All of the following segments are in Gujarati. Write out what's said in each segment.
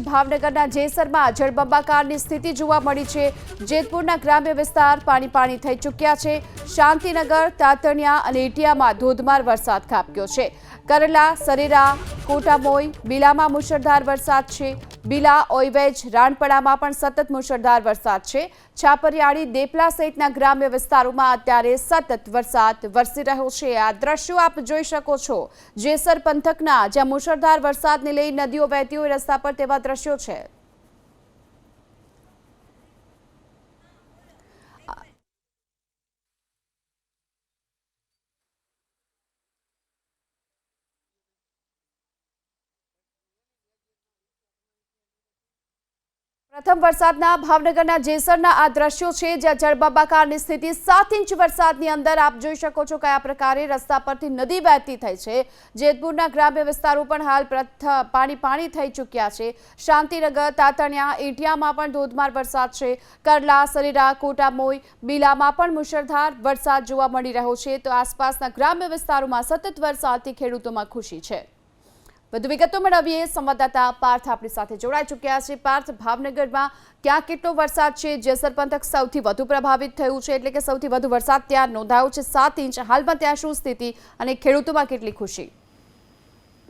ભાવનગરના જેસરમાં જળબંબાકારની સ્થિતિ જોવા મળી છે. જેતપુરના ગ્રામ્ય વિસ્તાર પાણી પાણી થઈ ચૂક્યા છે. શાંતિનગર, તાતણિયા અને ઇટિયામાં ધોધમાર વરસાદ ખાબક્યો છે. કરેલા, સરેરા, કોટામોઈ, બીલામાં મુશળધાર વરસાદ છે. બીલા ઓઈવેજ રાણપડામાં પણ સતત મુશળધાર વરસાદ છે. છાપરિયાળી, દેપલા સહિતના ગ્રામ્ય વિસ્તારોમાં અત્યારે સતત વરસાદ વરસી રહ્યો છે. આ દ્રશ્યો આપ જોઈ શકો છો. જેસર પંથકના જ્યાં મુશળધાર વરસાદને લઈ નદીઓ વહેતી હોય રસ્તા પર તેવા દ્રશ્યો છે. પ્રથમ વરસાદના ભાવનગરના જેસરના આ દ્રશ્યો છે, જ્યાં જળબંબાકારની સ્થિતિ સાત ઇંચ વરસાદની અંદર આપ જોઈ શકો છો કયા પ્રકારે રસ્તા પરથી નદી વહેતી થઈ છે. જેતપુરના ગ્રામ્ય વિસ્તારો પણ હાલ પાણી પાણી થઈ ચૂક્યા છે. શાંતિનગર, તાતણિયા એટિયામાં પણ ધોધમાર વરસાદ છે. કરલા, સરેરા, કોટામોઈ, બીલામાં પણ મુશળધાર વરસાદ જોવા મળી રહ્યો છે. તો આસપાસના ગ્રામ્ય વિસ્તારોમાં સતત વરસાદથી ખેડૂતોમાં ખુશી છે. વધુ વિગતો મેળવીએ. સંવાદદાતા પાર્થ આપણી સાથે જોડાઈ ચૂક્યા છે. પાર્થ, ભાવનગરમાં ક્યાં કેટલો વરસાદ છે? જેસર પંથક સૌથી વધુ પ્રભાવિત થયું છે, એટલે કે સૌથી વધુ વરસાદ ત્યાં નોંધાયો છે સાત ઇંચ. હાલમાં ત્યાં શું સ્થિતિ અને ખેડૂતોમાં કેટલી ખુશી?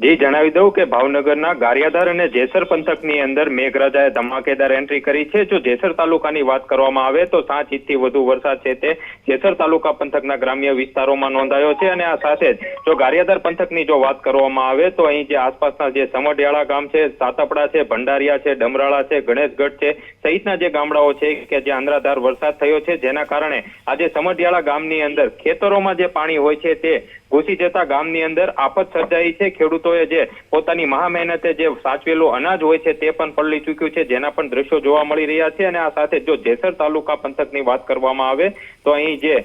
જી, જણાવી દઉં કે ભાવનગરના ગારિયાધાર અને જેસર પંથકની અંદર મેઘરાજાએ ધમાકેદાર એન્ટ્રી કરી છે. જો જેસર તાલુકાની વાત કરવામાં આવે તો સાત ઇંચથી વધુ વરસાદ છે તે જેસર તાલુકા પંથકના ગ્રામ્ય વિસ્તારોમાં નોંધાયો છે અને આ સાથે જ જો ગારિયાધાર પંથકની જો વાત કરવામાં આવે તો અહીં જે આસપાસના જે સમઢિયાળા ગામ છે, સાતપડા છે, ભંડારિયા છે, ડમરાળા છે, ગણેશગઢ છે, સહિતના જે ગામડાઓ છે કે જે આંધ્રાધાર વરસાદ થયો છે, જેના કારણે આજે સમઢિયાળા ગામની અંદર ખેતરોમાં જે પાણી હોય છે તે ઘૂસી જતા ગામની અંદર આફત સર્જાઈ છે. ખેડૂતોએ જે પોતાની મહા મહેનતે જે સાચવેલું અનાજ હોય છે તે પણ પલળી ચૂક્યું છે. જેના પણ દ્રશ્યો જોવા મળી રહ્યા છે અને આ સાથે જો જેસર તાલુકા પંથકની વાત કરવામાં આવે તો અહીં જે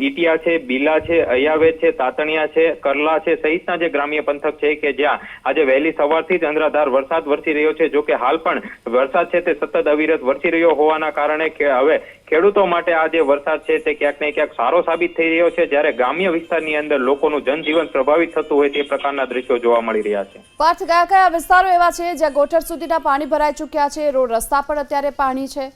ઈટિયા છે, બીલા છે અયાવેદ છે, તાતણિયા છે, કરલા છે સહિતના જે ગ્રામ્ય પંથક છે કે જ્યાં આજે વહેલી સવારથી જ અંધરાધાર વરસાદ વરસી રહ્યો છે. જો કે હાલ પણ વરસાદ છે તે સતત અવિરત વરસી રહ્યો હોવાના કારણે કે હવે ખેડૂતો માટે આ જે વરસાદ છે તે ક્યાંક ને ક્યાંક સારો સાબિત થઈ રહ્યો છે. જ્યારે ગ્રામ્ય વિસ્તારની અંદર લોકોનું જનજીવન પ્રભાવિત થતું હોય તે પ્રકારના દ્રશ્યો જોવા મળી રહ્યા છે. પાર્થ કયા કયા વિસ્તારો એવા છે જ્યાં ગોઠર સુધીના પાણી ભરાઈ ચૂક્યા છે? રોડ રસ્તા પર અત્યારે પાણી છે.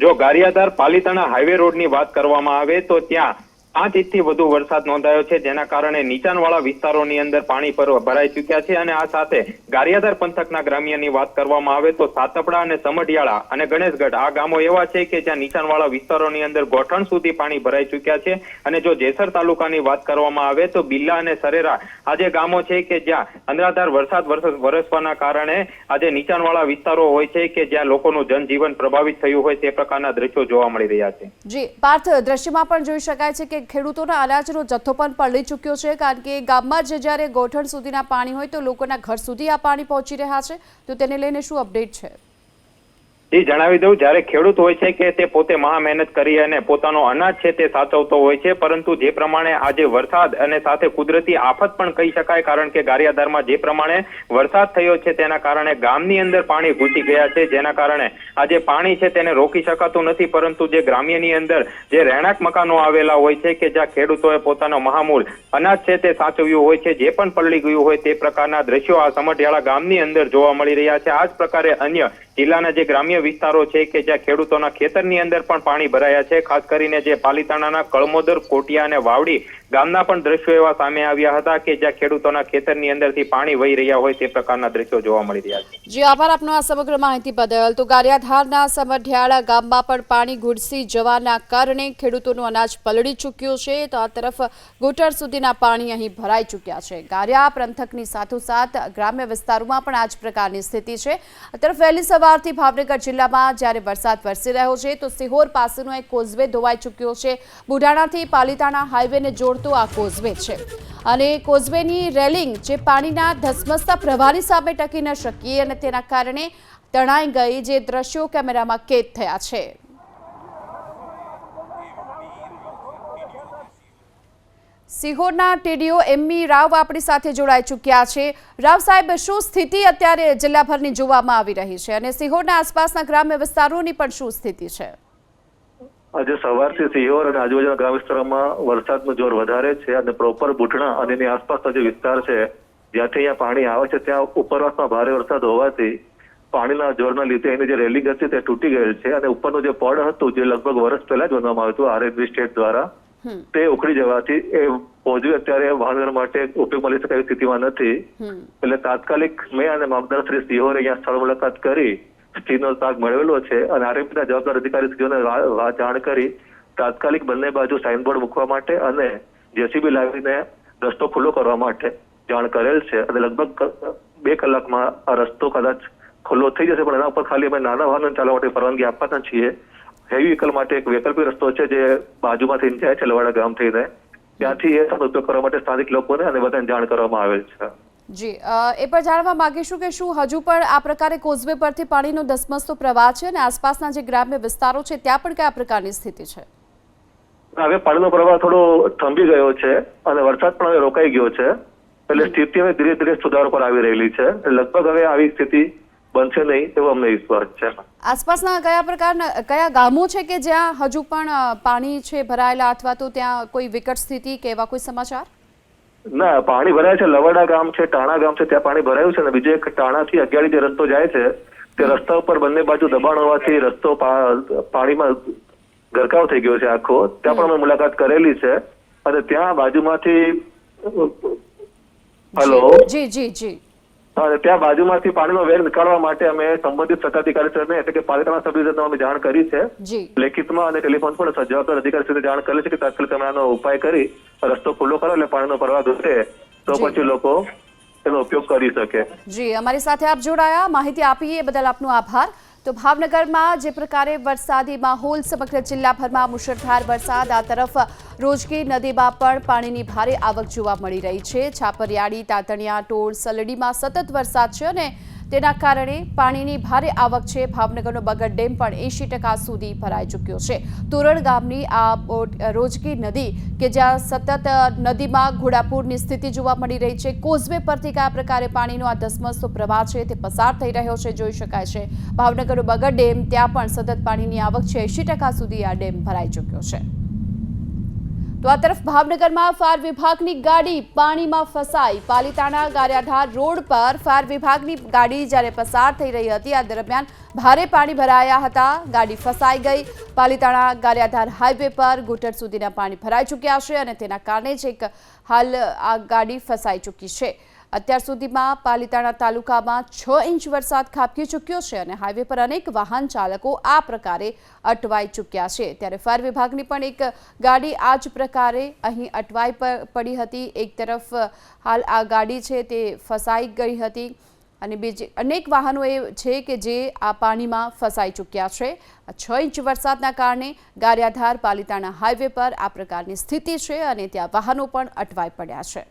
જો ગારિયાધાર પાલીતાણા હાઈવે રોડની વાત કરવામાં આવે તો ત્યાં પાંચ ઇંચથી વધુ વરસાદ નોંધાયો છે, જેના કારણે નીચાણવાળા વિસ્તારોની અંદર પાણી પર ભરાઈ ચૂક્યા છે અને આ સાથે ગારિયાધાર પંથકના ગ્રામ્યની વાત કરવામાં આવે તો સાતપડા અને સમઢિયાળા અને ગણેશગઢ, આ ગામો એવા છે કે જ્યાં નીચાણવાળા વિસ્તારોની અંદર ગોઠણ સુધી પાણી ભરાઈ ચૂક્યા છે અને જો જેસર તાલુકાની વાત કરવામાં આવે તો બિલ્લા અને સરેરા આ જે ગામો છે કે જ્યાં અંધરાધાર વરસાદ વરસ- વરસવાના કારણે આજે નીચાણવાળા વિસ્તારો હોય છે કે જ્યાં લોકોનું જનજીવન પ્રભાવિત થયું હોય તે પ્રકારના દ્રશ્યો જોવા મળી રહ્યા છે. જી, પાર્થ, દ્રશ્યમાં પણ જોઈ શકાય છે કે ખેડૂતોના અનાજનો જથ્થો પણ પલળી ચૂક્યો છે, કારણ કે ગામમાં જ જ્યારે ગોઠણ સુધીના પાણી હોય તો લોકોના ઘર સુધી આ પાણી પહોંચી રહ્યા છે. તો તેને લઈને શું અપડેટ છે? જી જણાવી દઉં, જ્યારે ખેડૂત હોય છે કે તે પોતે મહા મહેનત કરી અને પોતાનો અનાજ છે તે સાચવતો હોય છે, પરંતુ જે પ્રમાણે આજે વરસાદ અને સાથે કુદરતી આફત પણ કહી શકાય, કારણ કે ગારિયાધારમાં જે પ્રમાણે વરસાદ થયો છે તેના કારણે ગામની અંદર પાણી ઘૂસી ગયા છે, જેના કારણે આજે પાણી છે તેને રોકી શકાતું નથી, પરંતુ જે ગ્રામ્યની અંદર જે રહેણાંક મકાનો આવેલા હોય છે કે જ્યાં ખેડૂતોએ પોતાનો મહામૂળ અનાજ છે તે સાચવ્યું હોય છે, જે પણ પલળી ગયું હોય તે પ્રકારના દ્રશ્યો આ સમઢિયાળા ગામની અંદર જોવા મળી રહ્યા છે. આ જ પ્રકારે અન્ય જિલ્લાના જે ગ્રામ્ય વિસ્તારો છે કે જ્યાં ખેડૂતોના ખેતરની અંદર પણ પાણી ભરાયા છે. ખાસ કરીને જે પાલિતાણાના કળમોદર, કોટિયા અને વાવડી ગામના પણ દ્રશ્યો એવા સામે આવ્યા હતા કે જ્યાં ખેડૂતોના ખેતરની અંદરથી પાણી વહી રહ્યા હોય તે પ્રકારના દ્રશ્યો જોવા મળી રહ્યા છે. જી, આભાર આપનો આ સમગ્ર માહિતી બદલ. તો ગારિયાધારના સમઢિયાળા ગામમાં પણ પાણી ઘૂસી જવાના કારણે ખેડૂતોનું અનાજ પલળી ચૂક્યું છે. તો આ તરફ ઘૂંટણ સુધીના પાણી અહીં ભરાઈ ચૂક્યા છે. ગારિયા પંથકની સાથોસાથ ગ્રામ્ય વિસ્તારોમાં પણ આ જ પ્રકારની સ્થિતિ છે. આ તરફ વહેલી સવારથી ભાવનગર જિલ્લામાં જ્યારે વરસાદ વરસી રહ્યો છે, તો સિહોર પાસેનો એક કોઝવે ધોવાઈ ચૂક્યો છે. બુઢાણાથી પાલિતાણા હાઈવેને જોડતો આ કોઝવે છે. અને કોઝવેની રેલિંગ જે પાણીના ધસમસતા પ્રવાહની સામે ટકી ન શકી અને તેના કારણે તણાઈ ગઈ જે દ્રશ્યો કેમેરામાં કેદ થયા છે. સિહોરના ટીડીઓ એમમી રાવ આપણી સાથે જોડાઈ ચૂક્યા છે. રાવ સાહેબ, શું સ્થિતિ અત્યારે જિલ્લાભરની જોવામાં આવી રહી છે? અને સિહોરના આસપાસના ગ્રામ્ય વિસ્તારોની પણ શું સ્થિતિ છે? આજે સવારથી સિહોર અને આજુબાજુના ગ્રામ વિસ્તારોમાં વરસાદનું જોર વધારે છે અને પ્રોપર બુટણા અને એની આસપાસનો જે વિસ્તાર છે જ્યાંથી અહીંયા પાણી આવે છે ત્યાં ઉપરવાસમાં ભારે વરસાદ હોવાથી પાણીના જોરના લીધે એની જે રેલિંગ હતી તે તૂટી ગયેલ છે અને ઉપરનું જે પડ હતું જે લગભગ વર્ષ પહેલા જ બનવામાં આવ્યું હતું આરએનબી સ્ટેટ દ્વારા તે ઉખડી જવાથી એ પહોંચવી અત્યારે વાહન માટે ઉપયોગ મળી શકે એવી સ્થિતિમાં નથી. એટલે તાત્કાલિક મેં અને મામદાર શ્રી સિંહોરે અહીંયા સ્થળ મુલાકાત કરી સ્થિતિનો તાગ મેળવેલો છે અને આરએમપીના જવાબદાર અધિકારી શ્રીઓને વા- વા- જાણ કરી તાત્કાલિક બંને બાજુ સાઇનબોર્ડ મૂકવા માટે અને જેસીબી લાવીને રસ્તો ખુલ્લો કરવા માટે જાણ કરેલ છે. અને લગભગ બે કલાકમાં આ રસ્તો કદાચ ખુલ્લો થઈ જશે, પણ એના ઉપર ખાલી અમે નાના વાહન ચાલવા માટે પરવાનગી આપવાના છીએ. હેવી વ્હીકલ માટે એક વૈકલ્પિક રસ્તો છે જે બાજુમાંથી જાય છે, લવાડા ગામ થઈને ત્યાંથી એ ઉપયોગ કરવા માટે સ્થાનિક લોકોને અને બધાને જાણ કરવામાં આવેલ છે. જી એ પણ જાણવા માંગીશું કે શું હજુ પણ આ પ્રકારે કોઝવે પરથી પાણીનો ધસમસતો પ્રવાહ છે અને આસપાસના જે ગ્રામ્ય વિસ્તારો છે ત્યાં પણ કયા પ્રકારની સ્થિતિ છે? હવે પાણીનો પ્રવાહ થોડો થંભી ગયો છે અને વરસાદ પણ હવે રોકાઈ ગયો છે. એટલે સ્થિતિ હવે ધીરે ધીરે સુધારો પર આવી રહેલી છે. લગભગ હવે આવી સ્થિતિ બનશે નહીં એવો અમને વિશ્વાસ છે. આસપાસના કયા પ્રકારના કયા ગામો છે કે જ્યાં હજુ પણ પાણી છે ભરાયેલા અથવા તો ત્યાં કોઈ વિકટ સ્થિતિ કે એવા કોઈ સમાચાર? ના પાણી ભરાય છે. લવાડા ગામ છે ટાણા ગામ છે ત્યાં પાણી ભરાયું છે ને બીજો એક ટાણાથી અગિયારી જે રસ્તો જાય છે તે રસ્તા ઉપર બંને બાજુ દબાણ હોવાથી રસ્તો પાણીમાં ગરકાવ થઈ ગયો છે આખો. ત્યાં પણ અમે મુલાકાત કરેલી છે. અને ત્યાં બાજુમાંથી હલો? જી જી જી અને ત્યાં બાજુમાંથી પાણીનો વેગ નીકાળવા માટે અમે સંબંધિત સત્તાધિકારીશ્રીને એટલે કે પાલિકાના સભ્ય ડિવિઝનને અમે જાણ કરી છે. લેખિતમાં અને ટેલિફોન પર અધિકારી સાથે જાણ કરેલી છે કે તાત્કાલિક અમે આનો ઉપાય કરી. રસ્તો ખુલ્લો કરો એટલે પાણીનો પ્રવાહ ઘટે તો પછી લોકો તેનો ઉપયોગ કરી શકે. જી અમારી સાથે આપ જોડાયા. માહિતી આપી એ બદલ આપનો આભાર. તો ભાવનગરમાં જે પ્રકારે વરસાદી માહોલ સમગ્ર જિલ્લાભરમાં મુશળધાર વરસાદ આ તરફ રોજકી નદીમાં પણ પાણીની ભારે આવક જોવા મળી રહી છે. છાપરિયાળી તાતણિયા ટોળ સલડીમાં સતત વરસાદ છે અને તેના કારણે પાણીની ભારે આવક છે. ભાવનગરનો બગડ ડેમ પણ એંશી ટકા સુધી ભરાઈ ચૂક્યો છે. તોરણ ગામની આ રોજકી નદી કે જ્યાં સતત નદીમાં ઘોડાપૂરની સ્થિતિ જોવા મળી રહી છે. કોઝવે પરથી કયા પ્રકારે પાણીનો આ ધસમસતો પ્રવાહ છે તે પસાર થઈ રહ્યો છે જોઈ શકાય છે. ભાવનગરનો બગડ ડેમ, ત્યાં પણ સતત પાણીની આવક છે. એંશી ટકા સુધી આ ડેમ ભરાઈ ચૂક્યો છે. તો આ તરફ ભાવનગરમાં ફાયર વિભાગની ગાડી પાણીમાં ફસાઈ. પાલિતાણા ગારિયાધાર રોડ પર ફાયર વિભાગની ગાડી જ્યારે પસાર થઈ રહી હતી, આ દરમિયાન ભારે પાણી ભરાયા હતા. ગાડી ફસાઈ ગઈ. પાલિતાણા ગારિયાધાર હાઈવે પર ઘૂંટણ સુધીના પાણી ભરાઈ ચૂક્યા છે અને તેના કારણે જ એક હાલ આ ગાડી ફસાઈ ચૂકી છે. અત્યાર સુધીમાં પાલિતાણા તાલુકામાં છ ઇંચ વરસાદ ખાબકી ચૂક્યો છે અને હાઈવે પર અનેક વાહન ચાલકો આ પ્રકારે અટવાઈ ચૂક્યા છે. ત્યારે ફાયર વિભાગની પણ એક ગાડી આ જ પ્રકારે અહીં અટવાઈ પડી હતી. એક તરફ, હાલ આ ગાડી છે તે ફસાઈ ગઈ હતી અને બીજી, અનેક વાહનો એ છે કે જે આ પાણીમાં ફસાઈ ચૂક્યા છે. છ ઇંચ વરસાદના કારણે ગારિયાધાર પાલિતાણા હાઈવે પર આ પ્રકારની સ્થિતિ છે અને ત્યાં વાહનો પણ અટવાઈ પડ્યા છે.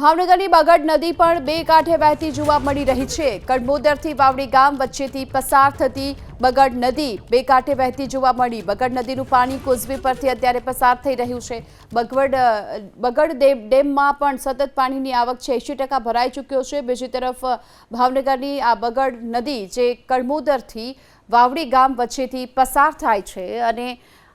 ભાવનગરની બગડ નદી પણ બે કાંઠે વહેતી જોવા મળી રહી છે. કડમોદરથી વાવડી ગામ વચ્ચેથી પસાર થતી બગડ નદી બે કાંઠે વહેતી જોવા મળી. બગડ નદીનું પાણી કોઝવે પરથી અત્યારે પસાર થઈ રહ્યું છે. બગવડ, બગડ ડેમ, ડેમમાં પણ સતત પાણીની આવક છે. એંશી ટકા ભરાઈ ચૂક્યો છે. બીજી તરફ, ભાવનગરની આ બગડ નદી જે કડમોદરથી વાવડી ગામ વચ્ચેથી પસાર થાય છે અને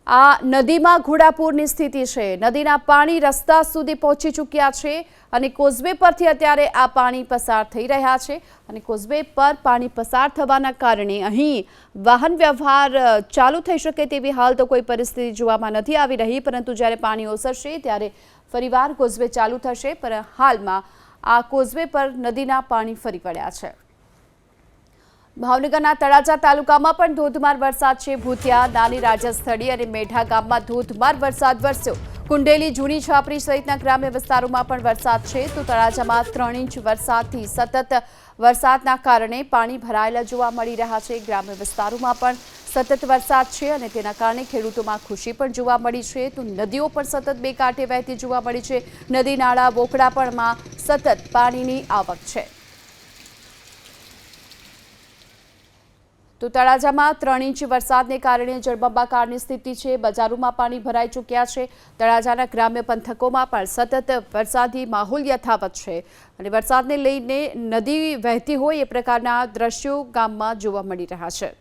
આ નદીમાં ઘોડાપૂરની સ્થિતિ છે. નદીના પાણી રસ્તા સુધી પહોંચી ચૂક્યા છે અને કોઝવે પરથી અત્યારે આ પાણી પસાર થઈ રહ્યા છે અને કોઝવે પર પાણી પસાર થવાના કારણે અહીં વાહન વ્યવહાર ચાલુ થઈ શકે તેવી હાલ તો કોઈ પરિસ્થિતિ જોવામાં નથી આવી રહી, પરંતુ જ્યારે પાણી ઓસરશે ત્યારે ફરીવાર કોઝવે ચાલુ થશે, પણ હાલમાં આ કોઝવે પર નદીના પાણી ફરી વળ્યા છે. ભાવનગરના તળાજા તાલુકામાં પણ ધોધમાર વરસાદ છે. ભૂતિયા નાની રાજસ્થળી અને મેઢા ગામમાં ધોધમાર વરસાદ વરસ્યો. કુંડેલી, જૂની છાપરી સહિતના ગ્રામ્ય વિસ્તારોમાં પણ વરસાદ છે. તો તળાજામાં ત્રણ ઇંચ વરસાદથી સતત વરસાદના કારણે પાણી ભરાયેલા જોવા મળી રહ્યા છે. ગ્રામ્ય વિસ્તારોમાં પણ સતત વરસાદ છે અને તેના કારણે ખેડૂતોમાં ખુશી પણ જોવા મળી છે. તો નદીઓ પણ સતત બે કાંઠે વહેતી જોવા મળી છે. નદી, નાળા વોકડાપણમાં સતત પાણીની આવક છે. તો તળાજામાં ત્રણ ઇંચ વરસાદને કારણે જળબંબાકારની સ્થિતિ છે. બજારોમાં પાણી ભરાઈ ચૂક્યા છે. તળાજાના ગ્રામ્ય પંથકોમાં પણ સતત વરસાદી માહોલ યથાવત છે અને વરસાદને લઈને નદી વહેતી હોય એ પ્રકારના દ્રશ્યો ગામમાં જોવા મળી રહ્યા છે.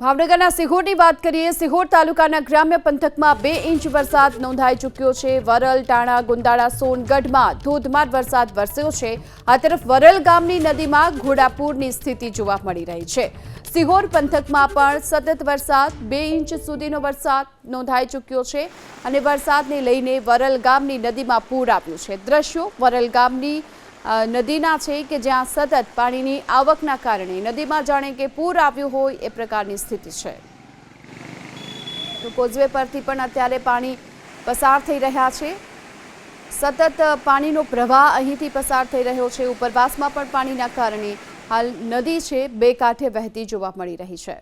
ભાવનગરના સિહોરની વાત કરીએ, સિહોર તાલુકાના ગ્રામ્ય પંથકમાં બે ઇંચ વરસાદ નોંધાઈ ચૂક્યો છે. વરલ, ટાણા, ગુંદાળા, સોનગઢમાં ધોધમાર વરસાદ વરસ્યો છે. આ તરફ વરલ ગામની નદીમાં ઘોડાપૂરની સ્થિતિ જોવા મળી રહી છે. સિહોર પંથકમાં પણ સતત વરસાદ, બે ઇંચ સુધીનો વરસાદ નોંધાઈ ચૂક્યો છે અને વરસાદને લઈને વરલ ગામની નદીમાં પૂર આવ્યું છે. દ્રશ્યો વરલ ગામની નદીના છે કે જ્યાં સતત પાણીની આવકના કારણે નદીમાં જાણે કે પૂર આવ્યું હોય એ પ્રકારની સ્થિતિ છે. તો કોઝવે પરથી પણ અત્યારે પાણી પસાર થઈ રહ્યા છે. સતત પાણીનો પ્રવાહ અહીંથી પસાર થઈ રહ્યો છે. ઉપરવાસમાં પણ પાણીના કારણે હાલ નદી છે, બે કાંઠે વહેતી જોવા મળી રહી છે.